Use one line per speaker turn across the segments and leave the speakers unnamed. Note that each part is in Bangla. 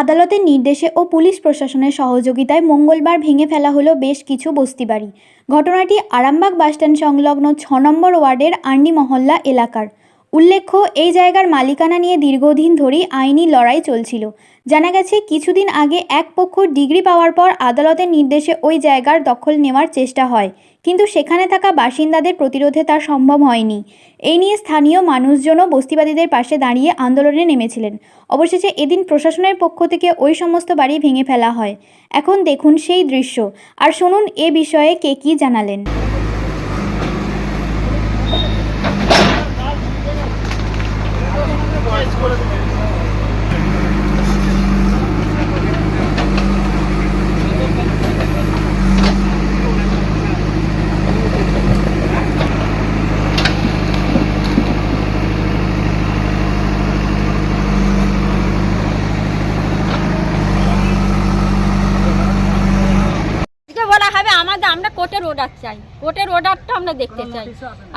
আদালতের নির্দেশে ও পুলিশ প্রশাসনের সহযোগিতায় মঙ্গলবার ভেঙে ফেলা হলো বেশ কিছু বস্তিবাড়ি। ঘটনাটি আরামবাগ বাসস্ট্যান্ড সংলগ্ন ছ নম্বর ওয়ার্ডের আর্নি মহল্লা এলাকার। উল্লেখ্য, এই জায়গার মালিকানা নিয়ে দীর্ঘদিন ধরেই আইনি লড়াই চলছিল। জানা গেছে, কিছুদিন আগে এক পক্ষ ডিগ্রি পাওয়ার পর আদালতের নির্দেশে ওই জায়গার দখল নেওয়ার চেষ্টা হয়, কিন্তু সেখানে থাকা বাসিন্দাদের প্রতিরোধে তা সম্ভব হয়নি। এই নিয়ে স্থানীয় মানুষজনও বস্তিবাদীদের পাশে দাঁড়িয়ে আন্দোলনে নেমেছিলেন। অবশেষে এদিন প্রশাসনের পক্ষ থেকে ওই সমস্ত বাড়ি ভেঙে ফেলা হয়। এখন দেখুন সেই দৃশ্য। আর শুনুন এ বিষয়ে কে কী জানালেন।
আজকে বলা হবে আমাদের আমরা কোর্টের অর্ডার চাই। কোর্টের অর্ডারটা আমরা দেখতে চাই।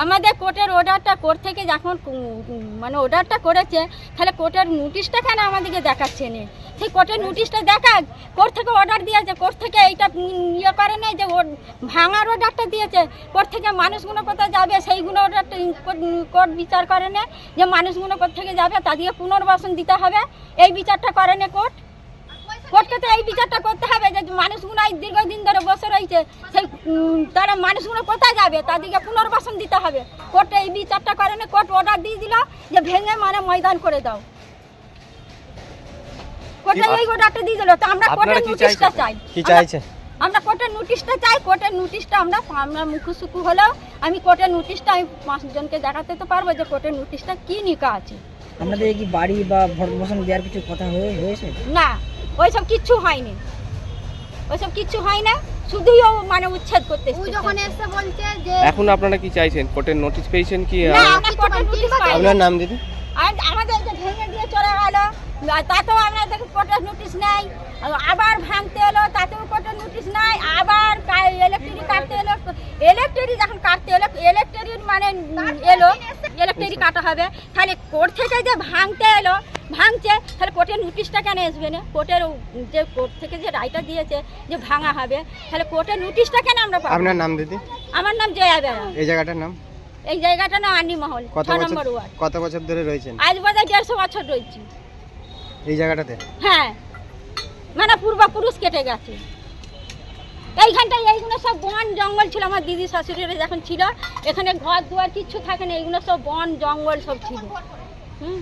আমাদের কোর্টের অর্ডারটা কোর্ট থেকে যখন মানে অর্ডারটা করেছে তাহলে কোর্টের নোটিশটা কেন আমাদেরকে দেখাচ্ছে না? সেই কোর্টের নোটিশটা দেখাক। কোর্ট থেকে অর্ডার দিয়েছে কোর্ট থেকে এইটা ইয়ে করে নেই যে ভাঙার অর্ডারটা দিয়েছে। কোর্ট থেকে মানুষগুলো কোথায় যাবে সেইগুলো অর্ডারটা কোর্ট বিচার করে না। যে মানুষগুলো কোথেকে যাবে তাদেরকে পুনর্বাসন দিতে হবে। এই বিচারটা করে না কোর্ট। কোর্টকে তো এই বিচারটা করতে হবে যে মানুষগুলো এই দীর্ঘদিন ধরে বসে রয়েছে সেই তারা মানুষগুলো কোথায় যাবে? তাদেরকে পুনর্বাসন দিতে হবে। কোর্টে এই বিচারটা করে না কোর্ট অর্ডার দিয়ে দিল যে ভেঙে মানে ময়দান করে দাও। কোর্টে এই অর্ডারটা দিয়ে দিল। তো আমরা কোর্টের নোটিশটা চাই।
কি চাইছে
আমরা কোর্টের নোটিশটা চাই কোর্টের নোটিশটা আমরা আমরা মুখুসুকু হলেও আমি কোর্টের নোটিশটা আমি পাঁচজনকে দেখাতে তো পারব যে কোর্টের নোটিশটা কি নিকা আছে।
আপনাদের কি বাড়ি বা ভরণ দেওয়ার কিছু কথা হয়ে হয়েছে?
না ওইসব কিচ্ছু হয়নি। ওইসব কিচ্ছু হয় না শুধুই ও মানে উচ্ছেদ করতে
ও যখন এসে বলছে যে
এখন আপনারা কি চাইছেন? কোর্টের নোটিশ পেয়েছেন কি?
না
আহ,
আমরা কোর্টের নোটিশ পাইনি।
আপনার নাম দিদি?
আর ভেঙে দিয়ে চলে গেল। তাতেও আমাদের কোর্টের নোটিশ নেই। আবার ভাঙতে এলো তাতেও কোর্টের নোটিশ নাই। আবার ইলেকট্রিক কাটতে এলো। ইলেকট্রিক যখন কাটতে এলো ইলেকট্রিক মানে এলো ইলেকট্রিক কাটা হবে। তাহলে কোর্ট থেকে যে ভাঙতে এলো ভাঙছে তাহলে কোর্টের নোটিশটা কেন আসবে না? কোর্টের যে কোর্ট থেকে যে রায়টা দিয়েছে যে ভাঙা হবে তাহলে কোর্টের নোটিশটা কেন আমরা পাবো?
আপনার নাম দিদি?
আমার নাম জয়া বেড়া।
এই জায়গাটার নাম?
এই জায়গাটা না আন্ডি মহল
কত
নম্বর ওয়ার্ড।
কত বছর ধরে রয়েছেন?
আজ বাজার দেড়শো বছর রয়েছি।
এই জায়গাটাতে?
হ্যাঁ। মানে পূর্বপুরুষ কেটে গেছে। এইখানটায় এইগুলো সব বন জঙ্গল ছিল আমার দিদি শাশুড়িরা যখন ছিল এখানে ঘর দুয়ার কিচ্ছু থাকে না এইগুলো সব বন জঙ্গল সব ছিল। হুম?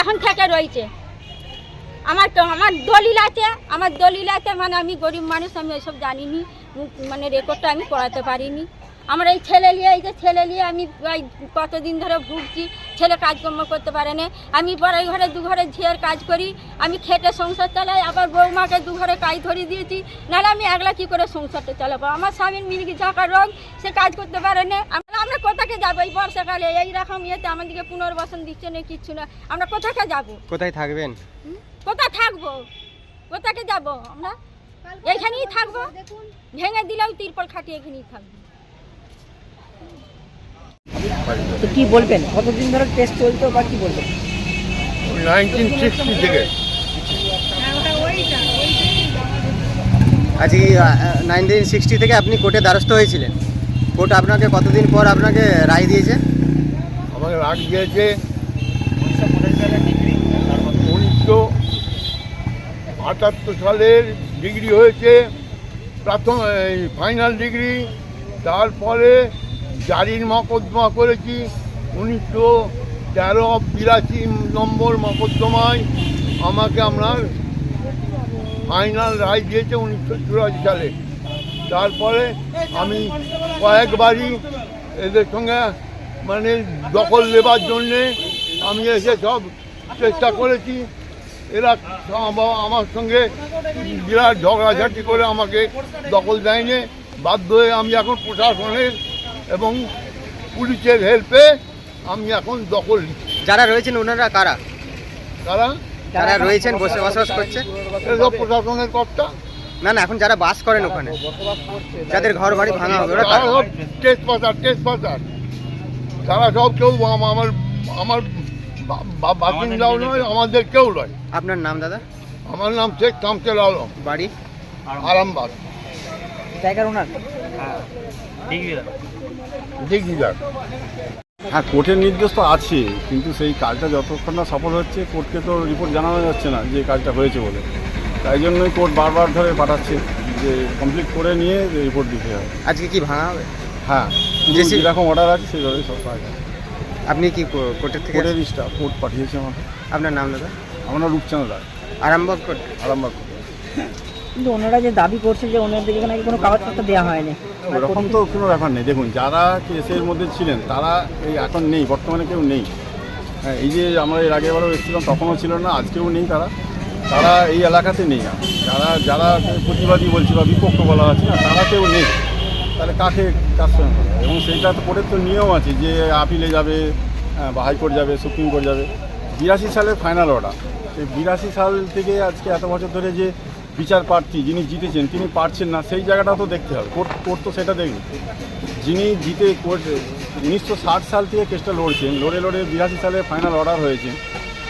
এখন থেকে রয়েছে আমার তো আমার দলিল আছে, আমার দলিল আছে মানে আমি গরিব মানুষ, আমি ওইসব জানিনি। মানে রেকর্ডটা আমি করাতে পারিনি। আমার এই ছেলে নিয়ে, এই যে ছেলে নিয়ে আমি কতদিন ধরে ভুগছি, ছেলে কাজকর্ম করতে পারে না। আমি বড়াই ঘরে দু ঘরে ঝিয়ের কাজ করি, আমি খেটে সংসার চালাই, আবার বৌমাকে দু ঘরে কাজ ধরিয়ে দিয়েছি। নাহলে আমি একলা কী করে সংসারটা চালাবো? আমার স্বামীর মির্গি ঝাঁকার রোগ সে কাজ করতে পারে না। আমরা কোথাকে যাব? এই বর্ষাকালে এইরকম ইয়েতে আমাদেরকে পুনর্বাসন দিচ্ছে না কিচ্ছু না। আমরা কোথাকে যাব?
কোথায় থাকবেন?
কোথায় থাকব? কোথাকে যাব আমরা? এইখানেই থাকব? ভেঙে দিলেও তিরপল খাটিয়ে এখানেই থাকব।
তো কি বলবেন? কতদিন ধরে টেস্ট চলতো বা কি বলবেন?
নাইনটিন সিক্সটি থেকে।
আজকে নাইনটিন সিক্সটি থেকে আপনি কোর্টে দ্বারস্থ হয়েছিলেন। কোর্ট আপনাকে কতদিন পর আপনাকে রায় দিয়েছে?
আমাকে রাগ দিয়েছে উনিশশো আটাত্তর সালের ডিগ্রি হয়েছে, প্রথম ফাইনাল ডিগ্রি, তারপরে জারির মকদ্দমা করেছি, উনিশশো তেরো বিরাশি নম্বর মকদ্দমায় আমাকে আপনার ফাইনাল রায় দিয়েছে উনিশশো চুরাশি সালে। তারপরে আমি কয়েকবারই এদের সঙ্গে মানে দখল নেবার জন্যে আমি এসে সব চেষ্টা করেছি। এরা আমা- আমার সঙ্গে বিরাট ঝগড়াঝাটি করে আমাকে দখল দেয়নি। বাধ্য হয়ে আমি এখন প্রশাসনের এবং পুলিশের হেল্পে আমি এখন দখল
যারা রয়েছেন ওনারা কারা?
তারা
যারা রয়েছেন বসে বসবাস করছে
এসব প্রশাসনের কর্তা।
না না এখন যারা বাস করেন ওখানে যাদের ঘর বাড়ি ভাঙা হবে ওরা কারা?
সব টেস্ট পাসার টেস্ট পাসার তারা সব কেউ আম- আমার আমার বাসিন্দাও নয় আমাদের কেউ নয়।
আপনার নাম দাদা?
আমার নাম শেখ কামচেল আলম।
বাড়ি?
আরামবাগ।
জায়গার ওনার?
দিঘিদার
হ্যাঁ কোর্টের নির্দেশ তো আছে কিন্তু সেই কাজটা যতক্ষণ না সফল হচ্ছে কোর্টকে তো রিপোর্ট জানানো যাচ্ছে না যে কাজটা হয়েছে বলে। তাই জন্যই কোর্ট বারবার ধরে পাঠাচ্ছে যে কমপ্লিট করে নিয়ে রিপোর্ট দিতে হবে।
আজকে কি ভাঙা হবে?
হ্যাঁ যেরকম অর্ডার আছে সেইভাবে সব হবে।
আপনি কি কো- কোর্টের থেকে
কোর্টের স্টাফ কোর্ট পাঠিয়েছে আমাকে।
আপনার নাম দাদা?
আমরা রূপচাঁদ রায়।
আরামবাগ কোর্ট
আরামবাগ কোর্ট
কিন্তু ওনারা যে দাবি করছে যে ওনাদেরকে নাকি কোনো কাগজপত্র দেওয়া হয়নি।
ওরকম তো কোনো ব্যাপার নেই। দেখুন যারা কেসের মধ্যে ছিলেন তারা এই এখন নেই বর্তমানে কেউ নেই। হ্যাঁ এই যে আমরা এর আগেবারও এসেছিলাম তখনও ছিল না আজকেও নেই তারা। তারা এই এলাকাতে নেই যারা যারা প্রতিবাদী বলছে বা বিপক্ষ বলা আছে না, তারা কেউ নেই। তাহলে কাকে কার সঙ্গে? এবং সেইটা তো কোর্টের তো নিয়ম আছে যে আপিলে যাবে বা হাইকোর্ট যাবে, সুপ্রিম কোর্ট যাবে। বিরাশি সালের ফাইনাল অর্ডার। সেই বিরাশি সাল থেকে আজকে এত বছর ধরে যে বিচার প্রার্থী যিনি জিতেছেন, তিনি পারছেন না, সেই জায়গাটা তো দেখতে হবে। কোর্ট কোর্ট তো সেটা দেখবে। যিনি জিতে, কোর্ট, উনিশশো ষাট সাল থেকে কেসটা লড়ছেন, লড়ে লড়ে বিরাশি সালে ফাইনাল অর্ডার হয়েছে।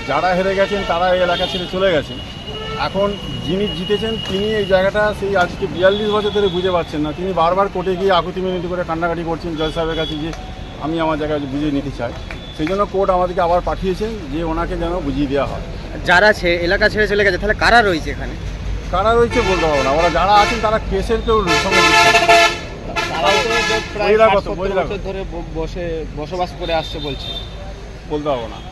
যারা হেরে গেছেন তারা এই এলাকা ছেড়ে চলে গেছেন। এখন যিনি জিতেছেন তিনি এই জায়গাটা সেই আজকে বিয়াল্লিশ বছর ধরে বুঝে পাচ্ছেন না। তিনি বারবার কোর্টে গিয়ে আকুতি মিনতি করে কান্নাকাটি করছেন জজ সাহেবের কাছে যে আমি আমার জায়গায় বুঝিয়ে নিতে চাই। সেই জন্য কোর্ট আমাদেরকে আবার পাঠিয়েছেন যে ওনাকে যেন বুঝিয়ে দেওয়া হয়।
যারা ছে- এলাকা ছেড়ে চলে গেছে তাহলে কারা রয়েছে এখানে?
কারা রয়েছে বলতে পারব না। ওরা যারা আছেন তারা কেসের কেউ সঙ্গে।
ধরে বসে বসবাস করে আসছে বলছে।
বলতে পারব না।